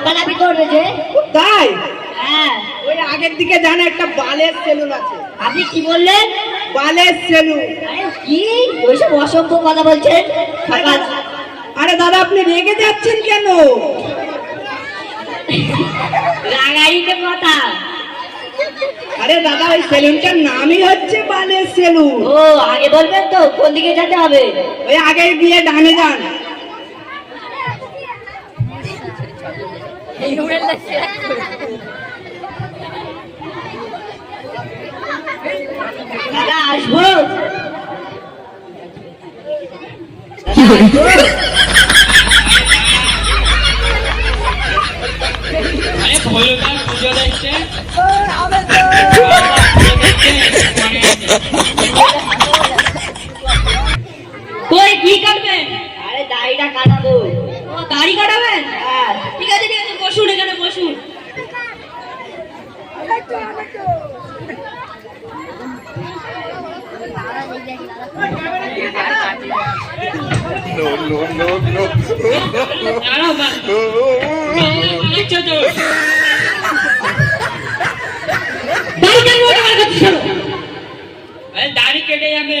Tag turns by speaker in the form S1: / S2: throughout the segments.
S1: লাফালাফি করবে যে?
S2: তাই?
S1: হ্যাঁ।
S2: ওই আগের দিকে জানা একটা বালের সেলুন আছে।
S1: আপনি কি বললেন?
S2: বালের সেলুন।
S1: আরে কি? ওইসব অসভ্য কথা বলছেন?
S2: আরে দাদা আপনি রেগে যাচ্ছেন কেন?
S1: রাগাইতে কথা।
S2: আরে দাদা ওই সেলুনটার নামই হচ্ছে বালের সেলুন।
S1: ও আগে বলবেন তো কোন দিকে যেতে হবে?
S2: ওই আগে গিয়ে ডানে যান।
S1: আসব
S3: পুজো দেখছে
S1: কি কাটবেন? আরে দাড়িটা কাটাবো দাড়ি কাটাবেন? হ্যাঁ। ঠিক আছে ঠিক আছে বসুন এখানে বসুন।
S3: দেখছ তো
S1: দাড়ি
S3: কেটে যাবে।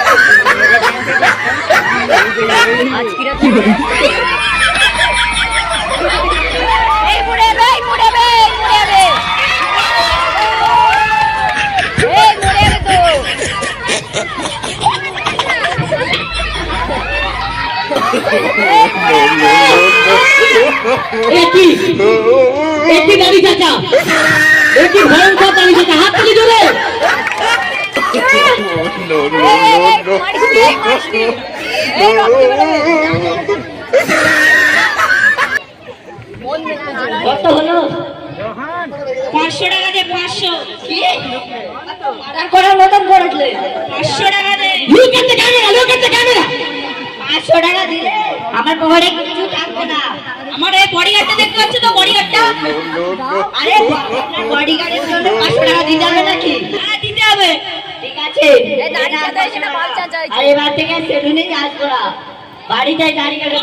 S1: একি একি দাড়ি চাচা। একি ভয়ঙ্কর দাড়ি চাচা। হাত তুলি জোরে. কত হলো?
S4: পাঁচশো টাকা দে পাঁচশো।
S1: করার মতন করেছিলে
S4: পাঁচশো টাকা দে। পাঁচশো টাকা দিলে
S1: আমার পকেটে কিছু থাকবে না।
S4: আমার এই বডিগার্ডটা দেখতে পাচ্ছ তো বডিগার্ডটা
S1: আরে বডিগার্ডের জন্য পাঁচশো টাকা দিতে হবে নাকি?
S4: হ্যাঁ দিতে হবে।
S1: ঠিক আছে। আর এবার থেকে সেলুনে আসব না বাড়িতে দাড়ি কাটা